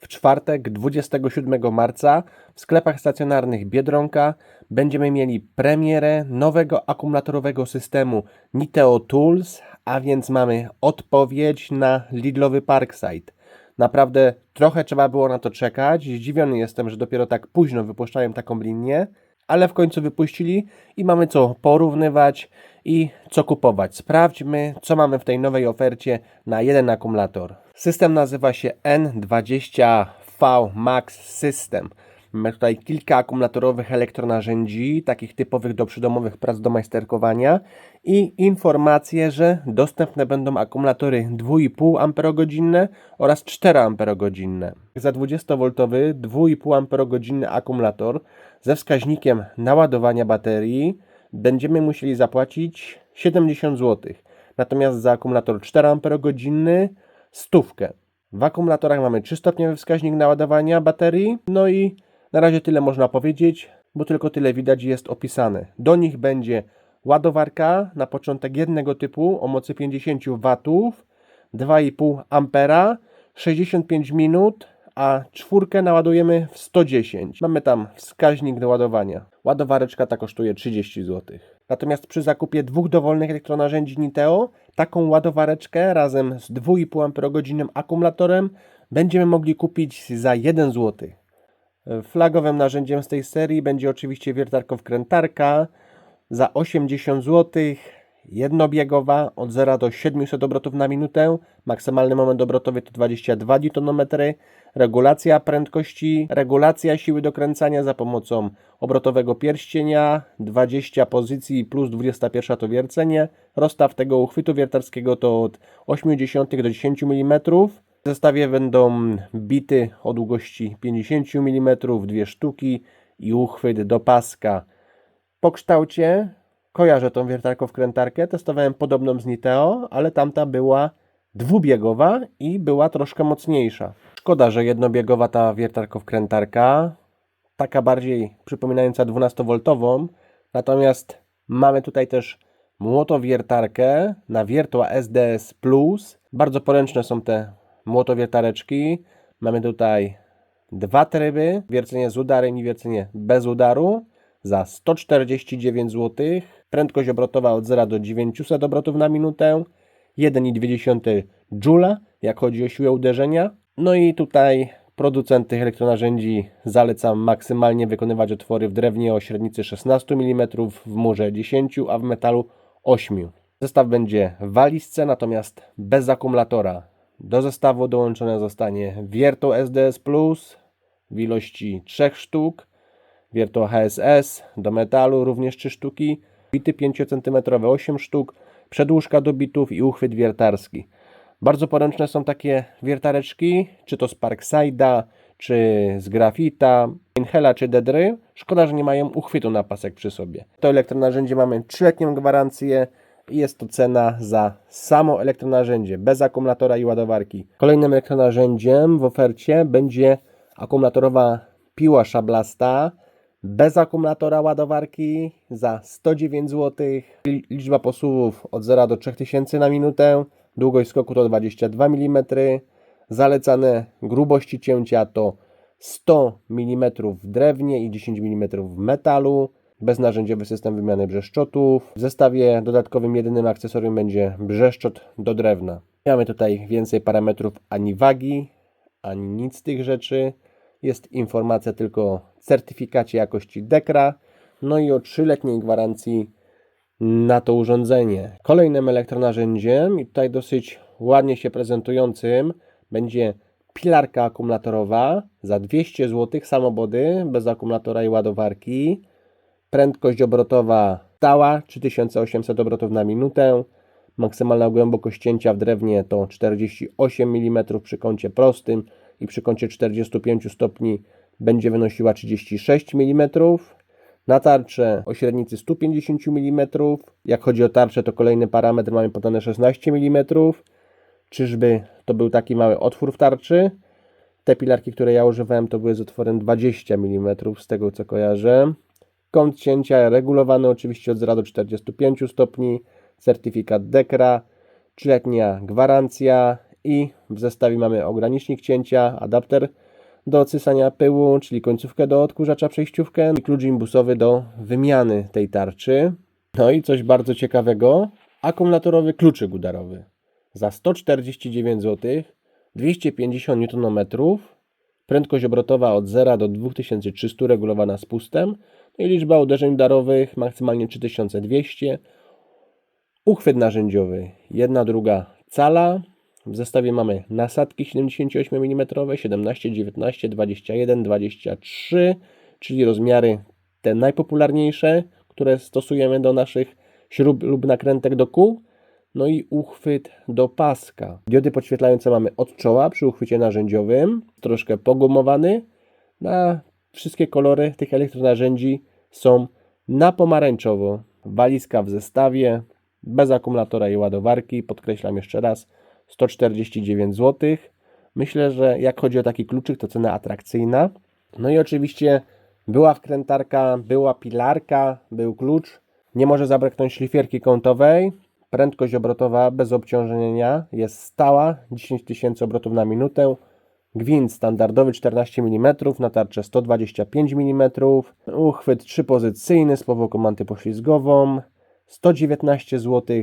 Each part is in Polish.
W czwartek 27 marca w sklepach stacjonarnych Biedronka będziemy mieli premierę nowego akumulatorowego systemu Niteo Tools, a więc mamy odpowiedź na Lidlowy Parkside. Naprawdę trochę trzeba było na to czekać. Zdziwiony jestem, że dopiero tak późno wypuszczają taką linię, ale w końcu wypuścili i mamy co porównywać i co kupować. Sprawdźmy, co mamy w tej nowej ofercie na jeden akumulator. System nazywa się N20V Max System. Mamy tutaj kilka akumulatorowych elektronarzędzi, takich typowych do przydomowych prac do majsterkowania i informacje, że dostępne będą akumulatory 2,5 Ah oraz 4 Ah. Za 20V 2,5 Ah akumulator ze wskaźnikiem naładowania baterii będziemy musieli zapłacić 70 zł. Natomiast za akumulator 4 Ah stówkę. W akumulatorach mamy 3-stopniowy wskaźnik naładowania baterii, no i na razie tyle można powiedzieć, bo tylko tyle widać jest opisane. Do nich będzie ładowarka na początek jednego typu o mocy 50 W, 2,5 A, 65 minut, a czwórkę naładujemy w 110. Mamy tam wskaźnik do ładowania. Ładowareczka ta kosztuje 30 zł. Natomiast przy zakupie dwóch dowolnych elektronarzędzi Niteo, taką ładowareczkę razem z 2,5 Ah akumulatorem będziemy mogli kupić za 1 zł. Flagowym narzędziem z tej serii będzie oczywiście wiertarko-wkrętarka za 80 zł, jednobiegowa od 0 do 700 obrotów na minutę, maksymalny moment obrotowy to 22 Nm, regulacja prędkości, regulacja siły dokręcania za pomocą obrotowego pierścienia, 20 pozycji plus 21 to wiercenie, rozstaw tego uchwytu wiertarskiego to od 80 do 10 mm, w zestawie będą bity o długości 50 mm, dwie sztuki i uchwyt do paska. Po kształcie kojarzę tą wiertarko-wkrętarkę, testowałem podobną z Niteo, ale tamta była dwubiegowa i była troszkę mocniejsza. Szkoda, że jednobiegowa ta wiertarko-wkrętarka, taka bardziej przypominająca 12V, natomiast mamy tutaj też młotowiertarkę na wiertła SDS Plus. Bardzo poręczne są te młotowiertareczki. Mamy tutaj dwa tryby, wiercenie z udarem i wiercenie bez udaru za 149 zł. Prędkość obrotowa od 0 do 900 obrotów na minutę. 1,2 Joule, jak chodzi o siłę uderzenia. No i tutaj producent tych elektronarzędzi zalecam maksymalnie wykonywać otwory w drewnie o średnicy 16 mm, w murze 10, a w metalu 8. Zestaw będzie w walizce, natomiast bez akumulatora. Do zestawu dołączone zostanie wiertło SDS Plus w ilości 3 sztuk, wiertło HSS do metalu również 3 sztuki, bity 5 cm 8 sztuk, przedłużka do bitów i uchwyt wiertarski. Bardzo poręczne są takie wiertareczki, czy to z Parkside'a, czy z Grafita, Inhela czy Dedry. Szkoda, że nie mają uchwytu na pasek przy sobie. To elektronarzędzie mamy 3-letnią gwarancję i jest to cena za samo elektronarzędzie, bez akumulatora i ładowarki. Kolejnym elektronarzędziem w ofercie będzie akumulatorowa piła szablasta, bez akumulatora ładowarki za 109 zł. Liczba posuwów od 0 do 3000 na minutę, długość skoku to 22 mm. Zalecane grubości cięcia to 100 mm w drewnie i 10 mm w metalu beznarzędziowy system wymiany brzeszczotów. W zestawie dodatkowym jedynym akcesorium będzie brzeszczot do drewna. Mamy tutaj więcej parametrów ani wagi, ani nic z tych rzeczy. Jest informacja tylko certyfikacie jakości Dekra, no i o 3-letniej gwarancji na to urządzenie. Kolejnym elektronarzędziem i tutaj dosyć ładnie się prezentującym będzie pilarka akumulatorowa za 200 zł samobody bez akumulatora i ładowarki. Prędkość obrotowa stała 3800 obrotów na minutę. Maksymalna głębokość cięcia w drewnie to 48 mm przy kącie prostym i przy kącie 45 stopni będzie wynosiła 36 mm. Na tarczę o średnicy 150 mm. Jak chodzi o tarczę, to kolejny parametr mamy podane 16 mm. Czyżby to był taki mały otwór w tarczy? Te pilarki, które ja używałem, to były z otworem 20 mm, z tego co kojarzę. Kąt cięcia regulowany oczywiście od 0 do 45 stopni, certyfikat Dekra, 3-letnia gwarancja i w zestawie mamy ogranicznik cięcia, adapter do odsysania pyłu, czyli końcówkę do odkurzacza przejściówkę i klucz imbusowy do wymiany tej tarczy. No i coś bardzo ciekawego, akumulatorowy kluczyk udarowy. Za 149 zł, 250 Nm, prędkość obrotowa od 0 do 2300 regulowana spustem no i liczba uderzeń udarowych maksymalnie 3200, uchwyt narzędziowy, jedna druga cala, w zestawie mamy nasadki 78 mm, 17, 19, 21, 23, czyli rozmiary te najpopularniejsze, które stosujemy do naszych śrub lub nakrętek do kół. No i uchwyt do paska. Diody podświetlające mamy od czoła przy uchwycie narzędziowym, troszkę pogumowany. Na wszystkie kolory tych elektronarzędzi są na pomarańczowo. Walizka w zestawie, bez akumulatora i ładowarki, podkreślam jeszcze raz, 149 zł. Myślę, że jak chodzi o taki kluczyk, to cena atrakcyjna. No i oczywiście była wkrętarka, była pilarka, był klucz. Nie może zabraknąć szlifierki kątowej. Prędkość obrotowa bez obciążenia jest stała, 10 tysięcy obrotów na minutę. Gwint standardowy 14 mm, na tarczę 125 mm. Uchwyt trzypozycyjny z powłoką antypoślizgową. 119 zł.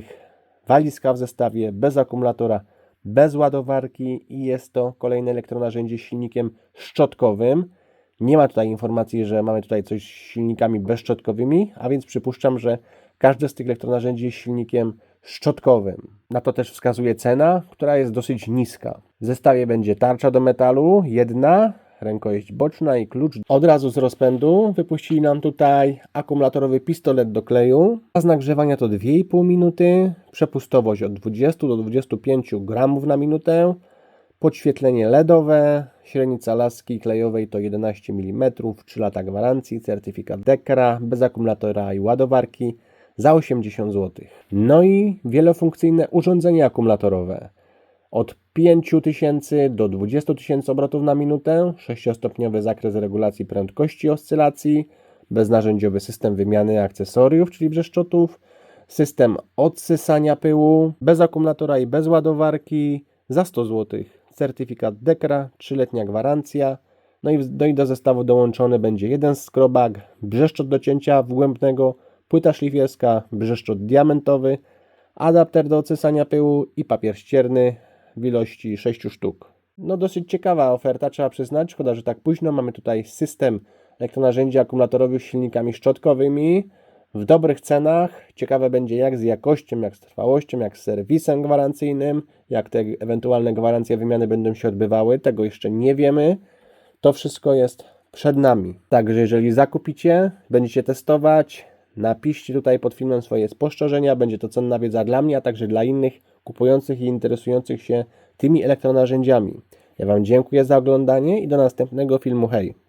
Walizka w zestawie, bez akumulatora, bez ładowarki i jest to kolejne elektronarzędzie z silnikiem szczotkowym. Nie ma tutaj informacji, że mamy tutaj coś z silnikami bezszczotkowymi, a więc przypuszczam, że każde z tych elektronarzędzi jest silnikiem szczotkowym. Na to też wskazuje cena, która jest dosyć niska. W zestawie będzie tarcza do metalu, jedna, rękojeść boczna i klucz. Od razu z rozpędu wypuścili nam tutaj akumulatorowy pistolet do kleju. Czas nagrzewania to 2,5 minuty, przepustowość od 20 do 25 gramów na minutę, podświetlenie LEDowe, średnica laski klejowej to 11 mm, 3 lata gwarancji, certyfikat Dekra, bez akumulatora i ładowarki za 80 zł. No i wielofunkcyjne urządzenie akumulatorowe. Od 5000 do 20 tysięcy obrotów na minutę, 6-stopniowy zakres regulacji prędkości oscylacji, beznarzędziowy system wymiany akcesoriów, czyli brzeszczotów, system odsysania pyłu, bez akumulatora i bez ładowarki, za 100 zł. Certyfikat Dekra, 3-letnia gwarancja. No i, no i do zestawu dołączony będzie jeden skrobak, brzeszczot do cięcia wgłębnego, płyta szlifierska, brzeszczot diamentowy, adapter do odsysania pyłu i papier ścierny w ilości 6 sztuk. No dosyć ciekawa oferta, trzeba przyznać. Szkoda, że tak późno. Mamy tutaj system elektronarzędzi akumulatorowych z silnikami szczotkowymi w dobrych cenach. Ciekawe będzie jak z jakością, jak z trwałością, jak z serwisem gwarancyjnym, jak te ewentualne gwarancje wymiany będą się odbywały. Tego jeszcze nie wiemy. To wszystko jest przed nami. Także jeżeli zakupicie, będziecie testować, napiszcie tutaj pod filmem swoje spostrzeżenia. Będzie to cenna wiedza dla mnie, a także dla innych kupujących i interesujących się tymi elektronarzędziami. Ja Wam dziękuję za oglądanie i do następnego filmu. Hej!